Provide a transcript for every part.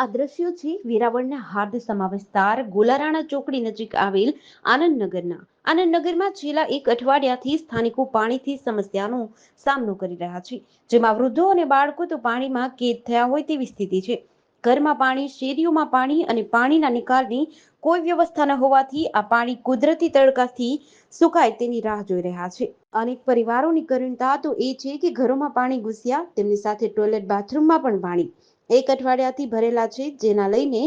આ દ્રશ્યો છે વેરાવળના હાર્દ સમા વિસ્તાર ગોલારાણા ચોકડી નજીક આવેલ આનંદનગરના. આનંદનગરમાં છેલ્લા એક અઠવાડિયાથી સ્થાનિકો પાણીથી સમસ્યાનો સામનો કરી રહ્યા છે. જેમાં વૃદ્ધો અને બાળકો તો પાણીમાં કેદ થયા હોય તેવી સ્થિતિ છે. ઘરમાં પાણી, શેરીઓમાં પાણી અને પાણીના નિકાલની કોઈ વ્યવસ્થા ન હોવાથી આ પાણી કુદરતી તડકાથી સુકાય તેની રાહ જોઈ રહ્યા છે. અનેક પરિવારોની કરુણતા તો એ છે કે ઘરોમાં પાણી ઘૂસ્યા, તેમની સાથે ટોયલેટ, બાથરૂમમાં પણ પાણી. એક અઠવાડિયાથી ભરેલા છે, જેના લઈને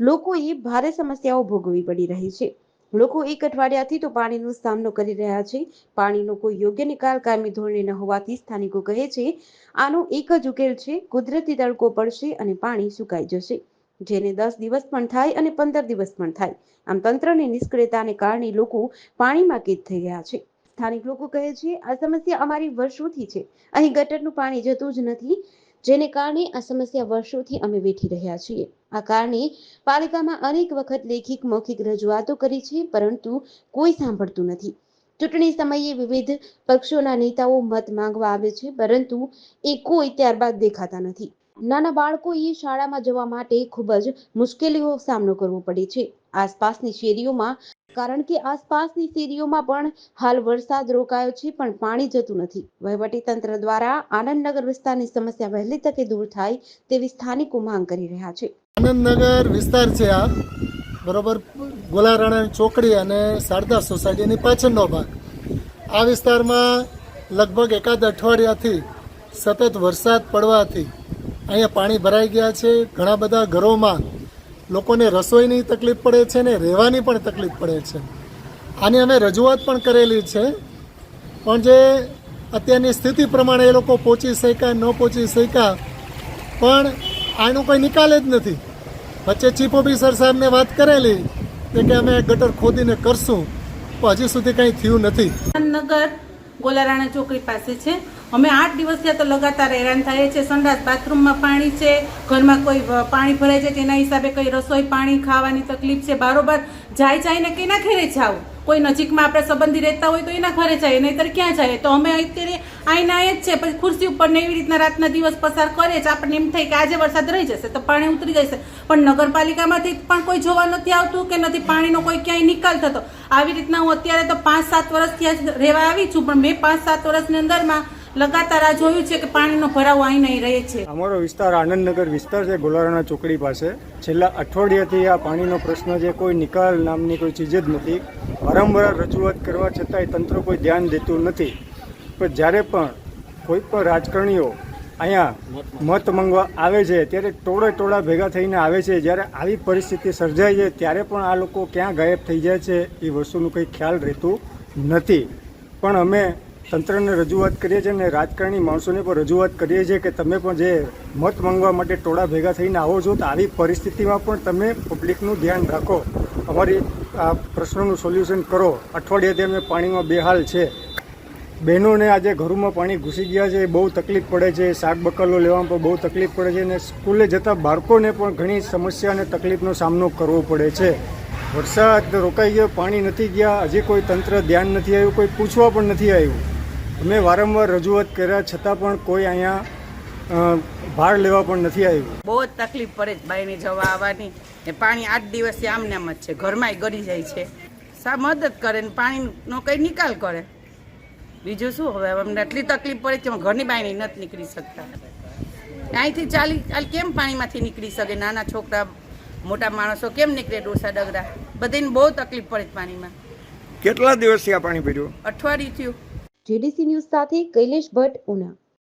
લોકોએ ભારે સમસ્યાઓ ભોગવવી પડી રહી છે. લોકો એક અઠવાડિયાથી તો પાણીનો સામનો કરી રહ્યા છે. પાણીનો કોઈ યોગ્ય નિકાલ કાયમી ધોરણે ન હોવાથી સ્થાનિકો કહે છે, આનો એક જ ઉકેલ છે, કુદરતી તડકો પડશે અને પાણી સુકાઈ જશે. જેને દસ દિવસ પણ થાય અને પંદર દિવસ પણ થાય. આમ તંત્રની નિષ્ક્રિયતાને કારણે લોકો પાણીમાં કેદ થઈ ગયા છે. સ્થાનિક લોકો કહે છે, આ સમસ્યા અમારી વર્ષોથી છે. અહીં ગટરનું પાણી જતું જ નથી. જેને કારણે આ સમસ્યા વર્ષોથી અમે વેઠી રહ્યા છીએ. આ કારણે પાલિકામાં અનેક વખત લેખિત મૌખિક રજૂઆતો કરી છે, પરંતુ કોઈ સાંભળતું નથી. ચૂંટણી સમયે વિવિધ પક્ષોના નેતાઓ મત માંગવા આવે છે, પરંતુ એ કોઈ ત્યારબાદ દેખાતા નથી. નાના બાળકો એ શાળામાં જવા માટે ખૂબ જ મુશ્કેલીઓ સામનો કરવો પડે છે. આસપાસની શેરીઓમાં, કારણ કે આસપાસની શેરીઓમાં પણ હાલ વરસાદ રોકાયો છે, પણ પાણી જતું નથી. વહીવટી તંત્ર દ્વારા આનંદનગર વિસ્તારની સમસ્યા વહેલી તકે દૂર થાય તેવી સ્થાનિકો માંગ કરી રહ્યા છે. આનંદનગર વિસ્તાર છે આ. બરોબર ગોલારાણા ચોકડી અને શારદા સોસાયટીની પાછળનો ભાગ. આ વિસ્તારમાં લગભગ એકાદ અઠવાડિયાથી સતત વરસાદ પડવાથી અહીંયા પાણી ભરાઈ ગયા છે. ઘણા બધા ઘરોમાં લોકોને રસોઈની તકલીફ પડે છે ને રહેવાની પણ તકલીફ પડે છે. આની અમે રજૂઆત પણ કરેલી છે. પણ જે અત્યારની સ્થિતિ પ્રમાણે એ લોકો પહોંચી શક્યા, ન પહોંચી શક્યા, પણ આનો કોઈ નિકાલ જ નથી. વચ્ચે ચીફ ઓફિસર સાહેબને વાત કરેલી કે અમે ગટર ખોદીને કરશું, પણ હજી સુધી કંઈ થયું નથી. નગર ગોલારાણા ચોકડી પાસે છે. અમે આઠ દિવસ થયા તો લગાતાર હેરાન થાય છે સંડાસ, બાથરૂમમાં પાણી છે, ઘરમાં કોઈ પાણી ભરાય છે તેના હિસાબે કંઈ રસોઈ, પાણી, ખાવાની તકલીફ છે, બારોબાર જાય જઈને કેના ઘરે જાવ કોઈ નજીકમાં આપણે સંબંધી રહેતા હોય તો એના ઘરે જાય, નહીતર ક્યાં જાય? તો અમે અત્યારે આઈને આય જ છે, પછી ખુરશી ઉપર ને એવી રીતના રાતના દિવસ પસાર કરીએ છીએ. આપણને એમ થાય કે આજે વરસાદ રહી જશે, તો પાણી ઉતરી જશે. પણ નગરપાલિકામાંથી પણ કોઈ જોવા નથી આવતું કે નથી પાણીનો કોઈ ક્યાંય નિકાલ થતો. આવી રીતના હું અત્યારે તો પાંચ સાત વર્ષથી રહેવા આવી છું, પણ મેં પાંચ સાત વર્ષની અંદરમાં લગાતાર આ જોયું છે કે પાણીનો ભરાવો અહીં નહીં રહે છે. અમારો વિસ્તાર આનંદનગર વિસ્તાર છે ગોલારાણા ચોકડી પાસે. છેલ્લા અઠવાડિયાથી આ પાણીનો પ્રશ્ન છે, કોઈ નિકાલ નામની કોઈ ચીજ જ નથી. વારંવાર રજૂઆત કરવા છતાંય તંત્ર કોઈ ધ્યાન દેતું નથી. પણ જ્યારે પણ કોઈ પણ રાજકારણીઓ અહીંયા મત માંગવા આવે છે, ત્યારે ટોળે ટોળા ભેગા થઈને આવે છે. જ્યારે આવી પરિસ્થિતિ સર્જાય છે, ત્યારે પણ આ લોકો ક્યાં ગાયબ થઈ જાય છે, એ વસ્તુનું કંઈ ખ્યાલ રહેતું નથી. પણ અમે તંત્રને રજૂઆત કરીએ છીએ અને રાજકારણી માણસોને પણ રજૂઆત કરીએ છીએ કે તમે પણ જે મત માંગવા માટે ટોળા ભેગા થઈને આવો છો, તો આવી પરિસ્થિતિમાં પણ તમે પબ્લિકનું ધ્યાન રાખો. અમારી આ પ્રશ્નોનું સોલ્યુશન કરો. અઠવાડિયાથી અમે પાણીમાં બેહાલ છે. બહેનોને આજે ઘરોમાં પાણી ઘૂસી ગયા છે એ બહુ તકલીફ પડે છે. શાક બકલો લેવામાં પણ બહુ તકલીફ પડે છે અને સ્કૂલે જતા બાળકોને પણ ઘણી સમસ્યા અને તકલીફનો સામનો કરવો પડે છે. વરસાદ રોકાઈ ગયો, પાણી નથી ગયા, હજી કોઈ તંત્ર ધ્યાન નથી આવ્યું, કોઈ પૂછવા પણ નથી આવ્યું. અમે વારંવાર રજૂઆત કર્યા છતાં પણ કોઈ અહીંયા ભાર લેવા પણ નથી આવ્યું. બહુ જ તકલીફ પડે છે બાઈને જવા આવવાની. ને પાણી આઠ દિવસથી આમને આમ જ છે. ઘરમાંય ગળી જાય છે. સા મદદ કરે ને પાણીનો કંઈ નિકાલ કરે. બીજું શું હવે? અમને એટલી તકલીફ પડે છે ઘરની બાઈને નથી નીકળી શકતા. અહીંથી ચાલી ચાલ કેમ પાણીમાંથી નીકળી શકે? નાના છોકરા મોટા માણસો કેમ નીકળે ડોસા ડગરા? બધાને બહુ તકલીફ પડે છે પાણીમાં. કેટલા દિવસથી આ પાણી ભર્યું? અઠવાડિયું થયું. જેડીસી ન્યૂઝ સાથે કૈલેશ ભટ્ટ ઉના.